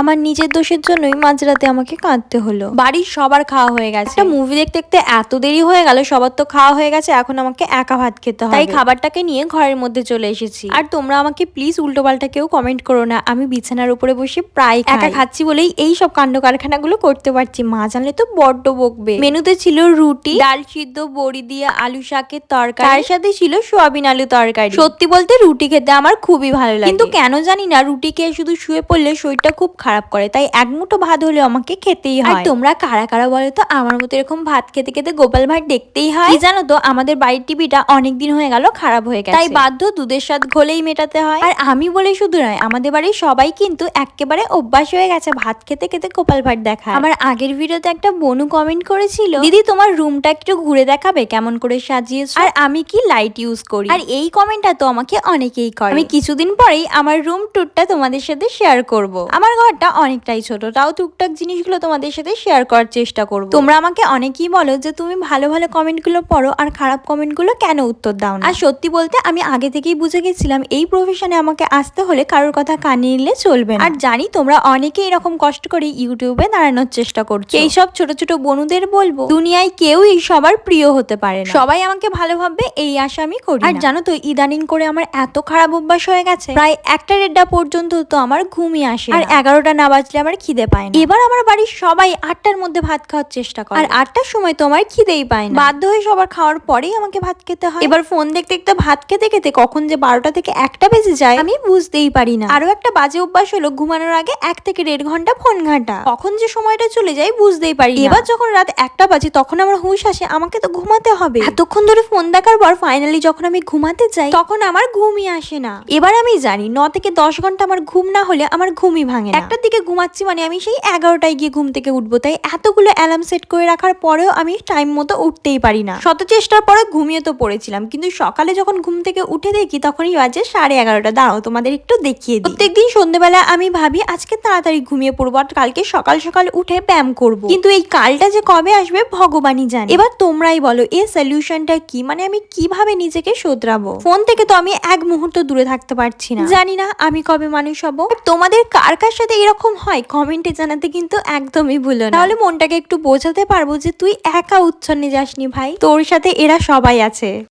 আমার নিজের দোষের জন্যই মাঝরাতে আমাকে কাঁদতে হলো। বাড়ির সবার খাওয়া হয়ে গেছে। মুভি দেখতে দেখতে এত দেরি হয়ে গেল সবার তো খাওয়া হয়ে গেছে এখন আমাকে একা ভাত খেতে হবে। তাই খাবারটাকে নিয়ে ঘরের মধ্যে চলে এসেছি। আর তোমরা আমাকে প্লিজ উল্টো পাল্টা কেউ কমেন্ট করো না। আমি বিছানার উপরে বসে প্রায় একা খাচ্ছি বলেই এই সব কাণ্ড কারখানাগুলো করতে পারছি। মা জানলে তো বড্ড বকবে। মেনুতে ছিল রুটি ডাল সিদ্ধ বড়ি দিয়ে আলু শাকের তরকারি। তার সাথে ছিল সোয়াবিন আলু তরকারি। সত্যি বলতে রুটি খেতে আমার খুবই ভালো লাগে। কিন্তু কেন জানি না রুটি খেয়ে শুধু শুয়ে পড়লে শরীরটা খুব খারাপ করে তাই এক মুঠো ভাত হলে আমাকে খেতেই হয়। তোমরা কারা কারা বলো তো? আমার মতো এরকম ভাত খেতে খেতে গোপাল ভাত দেখতেই হয়। কি জানো তো আমাদের বাড়ির টিভিটা অনেক দিন হয়ে গেল খারাপ হয়ে গেছে। তাই বাধ্য দুধের স্বাদ ঘোলেই মেটাতে হয়। আর আমি বলে শুধু নয় আমাদের বাড়ির সবাই কিন্তু একেবারে অভ্যাস হয়ে গেছে ভাত খেতে খেতে গোপাল ভাট দেখা। আমার আগের ভিডিওতে একটা বনু কমেন্ট করেছিল দিদি তোমার রুমটা একটু ঘুরে দেখাবে কেমন করে সাজিয়েছো? আর আমি কি লাইট ইউজ করি? আর এই কমেন্টটা তো আমাকে অনেকেই করে। আমি কিছুদিন পরেই আমার রুম ট্যুরটা তোমাদের সাথে শেয়ার করব। আমার ঘরটা অনেকটাই ছোট। তাও টুকটাক জিনিসগুলো তোমাদের সাথে শেয়ার করার চেষ্টা করব। তোমরা আমাকে অনেকেই বলো যে, তুমি ভালো ভালো কমেন্টগুলো পড়ো আর খারাপ কমেন্টগুলো কেন উত্তর দাও না? আর সত্যি বলতে আমি আগে থেকেই বুঝে গেছিলাম, এই প্রফেশনে আমাকে আসতে হলে কারোর কথা কানে নিলে চলবে আর জানি তোমরা অনেকে এরকম কষ্ট করে ইউটিউবে দাঁড়ানোর চেষ্টা করছ। এইসব ছোট ছোট বনুদের বলব, দুনিয়ায় কেউই সবার প্রিয় হতে পারে সবাই আমাকে ভালো ভাববে, এই আশা আমি করি আর জানো তো, ইদানিং করে আমার এত খারাপ অভ্যাস হয়ে গেছে, প্রায় একটা দেড়টা পর্যন্ত তো আমার ঘুমই আসে আর এগারোটা না বাজলে আমার খিদে পায় না। এবার আমার বাড়ির সবাই আটটার মধ্যে ভাত খাওয়ার চেষ্টা করে। আর আটটার সময় তো আমার খিদেই পায় না। বাধ্য হয়ে সবার খাওয়ার পরেই আমাকে ভাত খেতে হয়। এবার ফোন দেখতে দেখতে ভাত খেতে খেতে কখন যে বারোটা থেকে একটা বেজে যায় আমি বুঝতেই পারি না। আরও একটা বাজে অভ্যাস হলো ঘুমানোর আগে এক থেকে দেড় ঘণ্টা ফোন ঘাঁটা। কখন যে সময়টা চলে যায় বুঝতেই পারি এবার যখন রাত একটা বাজে তখন আমার হুঁশ আসে আমাকে তো ঘুমাতে হবে। এতক্ষণ ধরে ফোন দেখার পর ফাইনালি যখন আমি ঘুমাতে যাই তখন আমার ঘুমই আসে না। এবার আমি জানি ন থেকে দশ ঘণ্টা আমার ঘুম না হলে আমার ঘুমই ভাঙে না। একটার দিকে ঘুমাচ্ছি মানে আমি সেই এগারোটায় গিয়ে ঘুম থেকে উঠবো। তাই এতগুলো অ্যালার্ম সেট করে রাখার পরেও আমি টাইম মতো উঠতেই পারি না। শত চেষ্টার পরে ঘুমিয়ে তো পড়েছিলাম, কিন্তু সকালে যখন ঘুম থেকে উঠে দেখি তখনই বাজে সাড়ে এগারোটা। দাঁড়াও, তোমাদের একটু দেখিয়ে দিই। প্রত্যেকদিন সন্ধ্যেবেলা আমি ভাবি, আজকে তাড়াতাড়ি ঘুমিয়ে পড়ব আর কালকে সকাল সকাল উঠে ব্যায়াম করব। কিন্তু এই কালটা যে কবে আসবে ভগবানই জানে। এবার তোমরাই বলো এর সলিউশনটা কি? মানে আমি কীভাবে নিজেকে শোধরাবো? ফোন থেকে তো আমি এক মুহূর্ত দূরে থাকতে পারছি না। জানি না আমি কবে মানুষ হব। তোমাদের কার কার সাথে এরকম হয় কমেন্টে জানাতে কিন্তু একদমই ভুলো না। তাহলে মনটাকে একটু বোঝাতে পারব যে তুই একা উচ্ছন্নে যাসনি ভাই, তোর সাথে এরা সবাই আছে।